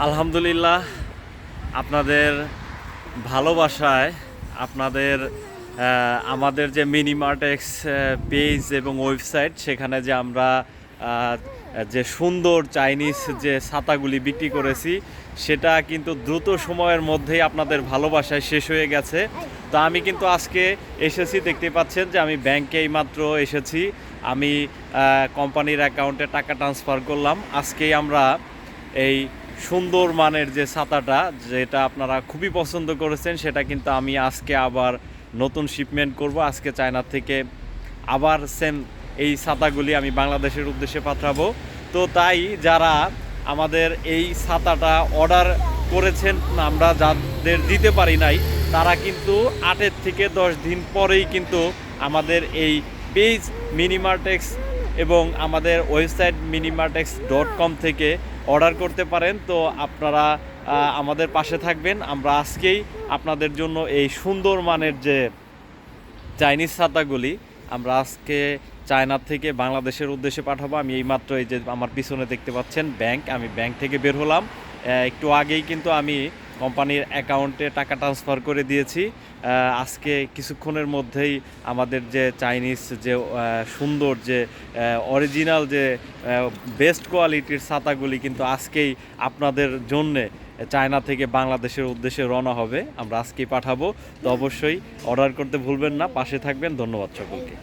আলহামদুলিল্লাহ, আপনাদের ভালোবাসায়, আপনাদের আমাদের যে মিনিমার্টেক্স পেজ এবং ওয়েবসাইট সেখানে যে আমরা যে সুন্দর চাইনিজ যে ছাতাগুলি বিক্রি করেছি, সেটা কিন্তু দ্রুত সময়ের মধ্যেই আপনাদের ভালোবাসায় শেষ হয়ে গেছে। তো আমি কিন্তু আজকে এসেছি, দেখতে পাচ্ছেন যে আমি ব্যাংকে এইমাত্র এসেছি। আমি কোম্পানির অ্যাকাউন্টে টাকা ট্রান্সফার করলাম। আজকেই আমরা এই সুন্দর মানের যে ছাতাটা, যেটা আপনারা খুবই পছন্দ করেছেন, সেটা কিন্তু আমি আজকে আবার নতুন শিপমেন্ট করব। আজকে চায়না থেকে আবার সেম এই ছাতাগুলি আমি বাংলাদেশের উদ্দেশ্যে পাঠাবো। তো তাই যারা আমাদের এই ছাতাটা অর্ডার করেছেন, আমরা যাদের দিতে পারি নাই, তারা কিন্তু আটের থেকে দশ দিন পরেই কিন্তু আমাদের এই পেজ মিনিমার্টেক্স এবং আমাদের ওয়েবসাইট মিনিমার্টেক্স ডট কম থেকে অর্ডার করতে পারেন। তো আপনারা আমাদের পাশে থাকবেন। আমরা আজকেই আপনাদের জন্য এই সুন্দর মানের যে চাইনিজ ছাতাগুলি, আমরা আজকে চায়নার থেকে বাংলাদেশের উদ্দেশ্যে পাঠাবো। আমি এইমাত্র এই যে আমার পিছনে দেখতে পাচ্ছেন ব্যাংক, আমি ব্যাংক থেকে বের হলাম। একটু আগেই কিন্তু আমি কোম্পানির অ্যাকাউন্টে টাকা ট্রান্সফার করে দিয়েছি। আজকে কিছুক্ষণের মধ্যেই আমাদের যে চাইনিজ যে সুন্দর যে অরিজিনাল যে বেস্ট কোয়ালিটির ছাতাগুলি কিন্তু আজকেই আপনাদের জন্যে চায়না থেকে বাংলাদেশের উদ্দেশ্যে রওনা হবে। আমরা আজকেই পাঠাবো। তো অবশ্যই অর্ডার করতে ভুলবেন না। পাশে থাকবেন। ধন্যবাদ সকলকে।